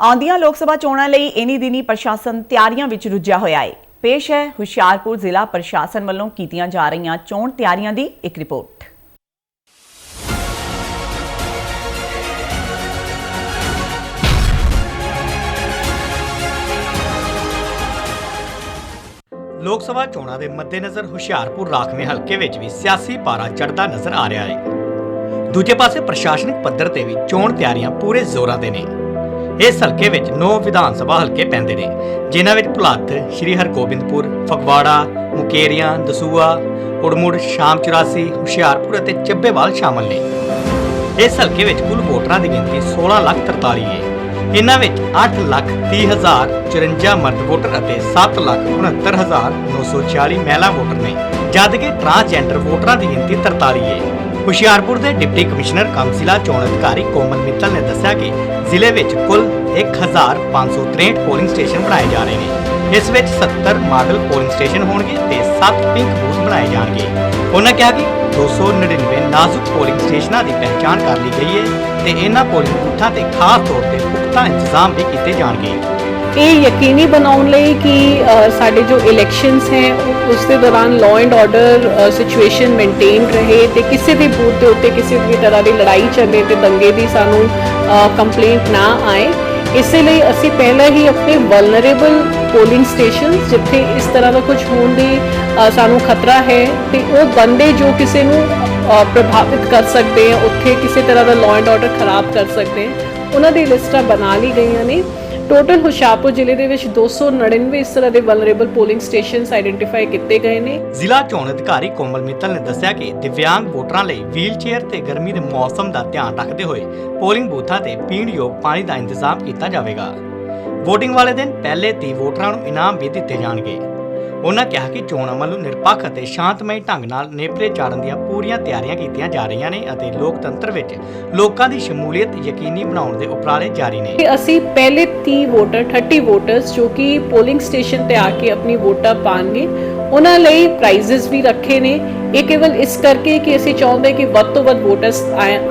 ਆਉਂਦੀਆਂ ਲੋਕ ਸਭਾ ਚੋਣਾਂ ਲਈ ਇਨੀ ਦਿਨੀ ਪ੍ਰਸ਼ਾਸਨ ਤਿਆਰੀਆਂ ਵਿੱਚ ਰੁੱਝਿਆ ਹੋਇਆ ਹੈ ਪੇਸ਼ ਹੈ ਹੁਸ਼ਿਆਰਪੁਰ ਜ਼ਿਲ੍ਹਾ ਪ੍ਰਸ਼ਾਸਨ ਵੱਲੋਂ ਕੀਤੀਆਂ ਜਾ ਰਹੀਆਂ ਚੋਣ ਤਿਆਰੀਆਂ ਦੀ ਇੱਕ ਰਿਪੋਰਟ। ਲੋਕ ਸਭਾ ਚੋਣਾਂ ਦੇ ਮੱਦੇਨਜ਼ਰ ਹੁਸ਼ਿਆਰਪੁਰ ਰਾਖਵੇਂ ਹਲਕੇ ਵਿੱਚ ਵੀ ਸਿਆਸੀ ਪਾਰਾ ਚੜਦਾ ਨਜ਼ਰ ਆ ਰਿਹਾ ਹੈ ਦੂਜੇ ਪਾਸੇ ਪ੍ਰਸ਼ਾਸਨਿਕ ਪੱਧਰ ਤੇ ਵੀ ਚੋਣ ਤਿਆਰੀਆਂ ਪੂਰੇ ਜ਼ੋਰਾਂ ਤੇ ਨੇ। ਇਸ ਹਲਕੇ ਵਿੱਚ 9 ਵਿਧਾਨ ਸਭਾ ਹਲਕੇ ਪੈਂਦੇ ਨੇ, ਜਿਨ੍ਹਾਂ ਵਿੱਚ ਭੁਲੱਥ, ਸ਼੍ਰੀ ਹਰਗੋਬਿੰਦਪੁਰ, ਫਗਵਾੜਾ, ਮੁਕੇਰੀਆਂ, ਦਸੂਆ, ਉੜਮੁੜ, ਸ਼ਾਮ 84 ਹੁਸ਼ਿਆਰਪੁਰ ਅਤੇ ਚੱਬੇਵਾਲ ਸ਼ਾਮਲ ਨੇ। ਇਸ ਹਲਕੇ ਵਿੱਚ ਕੁੱਲ ਵੋਟਰਾਂ ਦੀ ਗਿਣਤੀ 16 ਲੱਖ 43 ਹੈ ਇਹਨਾਂ ਵਿੱਚ 8 ਲੱਖ 30 ਹਜ਼ਾਰ 54 ਮਰਦ ਵੋਟਰ ਅਤੇ 7 ਲੱਖ 69 ਹਜ਼ਾਰ 940 ਮਹਿਲਾ ਵੋਟਰ ਨੇ ਜਦਕਿ ਟਰਾਂਸਜੈਂਡਰ ਵੋਟਰਾਂ ਦੀ ਗਿਣਤੀ 43 ਹੈ ਹੁਸ਼ਿਆਰਪੁਰ ਦੇ ਡਿਪਟੀ ਕਮਿਸ਼ਨਰ ਕਮ ਜ਼ਿਲ੍ਹਾ ਚੋਣ ਅਧਿਕਾਰੀ ਕੋਮਲ ਮਿੱਤਲ ਨੇ ਦੱਸਿਆ ਕਿ ਜ਼ਿਲ੍ਹੇ ਵਿੱਚ ਕੁੱਲ 1563 ਪੋਲਿੰਗ ਸਟੇਸ਼ਨ ਬਣਾਏ ਜਾ ਰਹੇ ਨੇ। ਇਸ ਵਿੱਚ 70 ਮਾਡਲ ਪੋਲਿੰਗ ਸਟੇਸ਼ਨ ਹੋਣਗੇ ਤੇ 7 ਪਿੰਕ ਬੂਥ ਬਣਾਏ ਜਾਣਗੇ। ਉਹਨਾਂ ਕਿਹਾ ਕਿ 299 ਨਾਜ਼ੁਕ ਪੋਲਿੰਗ ਸਟੇਸ਼ਨਾਂ ਦੀ ਪਹਿਚਾਣ ਕਰ ਲਈ ਗਈ ਹੈ ਤੇ ਇਹਨਾਂ ਪੋਲਿੰਗ ਬੂਥਾਂ ਤੇ ਖਾਸ ਤੌਰ ਤੇ ਪੁਖਤਾ ਇੰਤਜ਼ਾਮ ਵੀ ਕੀਤੇ ਜਾਣਗੇ। ਇਹ ਯਕੀਨੀ ਬਣਾਉਣ ਲਈ ਕਿ ਸਾਡੇ ਜੋ ਇਲੈਕਸ਼ਨਸ ਹੈ ਉਸ ਦੇ ਦੌਰਾਨ law and order situation maintain ਰਹੇ ਤੇ ਕਿਸੇ ਵੀ ਬੂਥ ਦੇ ਉੱਤੇ ਕਿਸੇ ਵੀ ਤਰ੍ਹਾਂ ਦੀ ਲੜਾਈ ਚੱਲੇ ਤੇ ਦੰਗੇ ਦੀ ਸਾਨੂੰ ਕੰਪਲੇਂਟ ਨਾ ਆਏ। ਇਸੇ ਲਈ ਅਸੀਂ ਪਹਿਲਾਂ ਹੀ ਆਪਣੇ ਵਲਨਰੇਬਲ ਪੋਲਿੰਗ ਸਟੇਸ਼ਨ ਜਿੱਥੇ ਇਸ ਤਰ੍ਹਾਂ ਦਾ ਕੁਝ ਹੋਣ ਦੀ ਸਾਨੂੰ ਖਤਰਾ ਹੈ ਤੇ ਉਹ ਬੰਦੇ ਜੋ ਕਿਸੇ ਨੂੰ ਪ੍ਰਭਾਵਿਤ ਕਰ ਸਕਦੇ ਆ, ਉੱਥੇ ਕਿਸੇ ਤਰ੍ਹਾਂ ਦਾ ਲਾਅ ਐਂਡ ਆਰਡਰ ਖਰਾਬ ਕਰ ਸਕਦੇ ਆ, ਉਹਨਾਂ ਦੀ ਲਿਸਟਾਂ ਬਣਾ ਲਈ ਗਈਆਂ ਨੇ। ਟੋਟਲ ਹੁਸ਼ਿਆਰਪੁਰ ਜ਼ਿਲ੍ਹੇ ਦੇ ਵਿੱਚ 299 ਇਸ ਤਰ੍ਹਾਂ ਦੇ ਵਲਨਰੇਬਲ ਪੋਲਿੰਗ ਸਟੇਸ਼ਨਸ ਆਈਡੈਂਟੀਫਾਈ ਕੀਤੇ ਗਏ ਨੇ। ਜ਼ਿਲ੍ਹਾ ਚੋਣ ਅਧਿਕਾਰੀ ਕੋਮਲ ਮਿੱਤਲ ਨੇ ਦੱਸਿਆ ਕਿ ਦਿਵਿਆਂਗ ਵੋਟਰਾਂ ਲਈ ਵੀਲਚੇਅਰ ਤੇ ਗਰਮੀ ਦੇ ਮੌਸਮ ਦਾ ਧਿਆਨ ਰੱਖਦੇ ਹੋਏ ਪੋਲਿੰਗ ਬੂਥਾਂ ਤੇ ਪੀਣ ਯੋਗ ਪਾਣੀ ਦਾ ਇੰਤਜ਼ਾਮ ਕੀਤਾ ਜਾਵੇਗਾ। VOTING ਵਾਲੇ ਦਿਨ ਪਹਿਲੇ 30 ਵੋਟਰਾਂ ਨੂੰ ਇਨਾਮ ਵੀ ਦਿੱਤੇ ਜਾਣਗੇ। ਉਹਨਾਂ ਕਿਹਾ ਕਿ ਚੋਣ ਅਮਲ ਨਿਰਪੱਖ ਅਤੇ ਸ਼ਾਂਤਮਈ ਢੰਗ ਨਾਲ ਨੇਪਰੇ ਚਾੜਨ ਦੀਆਂ ਪੂਰੀਆਂ ਤਿਆਰੀਆਂ ਕੀਤੀਆਂ ਜਾ ਰਹੀਆਂ ਨੇ ਅਤੇ ਲੋਕਤੰਤਰ ਵਿੱਚ ਲੋਕਾਂ ਦੀ ਸ਼ਮੂਲੀਅਤ ਯਕੀਨੀ ਬਣਾਉਣ ਦੇ ਉਪਰਾਲੇ ਜਾਰੀ ਨੇ। ਅਸੀਂ ਪਹਿਲੇ 30 ਵੋਟਰ 30 ਵੋਟਰਸ ਜੋ ਕਿ ਪੋਲਿੰਗ ਸਟੇਸ਼ਨ ਤੇ ਆ ਕੇ ਆਪਣੀ ਵੋਟਾਂ ਪਾਣਗੇ ਉਹਨਾਂ ਲਈ ਪ੍ਰਾਈਜ਼ਸ ਵੀ ਰੱਖੇ ਨੇ। ਇਹ ਕੇਵਲ ਇਸ ਕਰਕੇ ਕਿ ਅਸੀਂ ਚਾਹੁੰਦੇ ਕਿ ਵੱਧ ਤੋਂ ਵੱਧ ਵੋਟਰਸ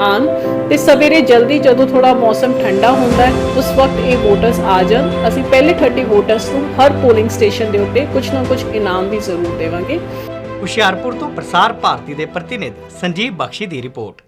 ਆਣ ਤੇ ਸਵੇਰੇ ਜਲਦੀ ਜਦੋਂ ਥੋੜਾ ਮੌਸਮ ਠੰਡਾ ਹੁੰਦਾ ਹੈ, ਉਸ ਵਕਤ ਇਹ ਵੋਟਰਸ ਆ ਜਾਣ। ਅਸੀਂ ਪਹਿਲੇ 30 ਵੋਟਰਸ ਨੂੰ ਹਰ ਪੋਲਿੰਗ ਸਟੇਸ਼ਨ ਦੇ ਉੱਤੇ ਕੁਝ ਨਾ ਕੁਝ ਇਨਾਮ ਵੀ ਜ਼ਰੂਰ ਦੇਵਾਂਗੇ। ਹੁਸ਼ਿਆਰਪੁਰ ਤੋਂ ਪ੍ਰਸਾਰ ਭਾਰਤੀ ਦੇ ਪ੍ਰਤੀਨਿਧ ਸੰਜੀਵ ਬਖਸ਼ੀ ਦੀ ਰਿਪੋਰਟ।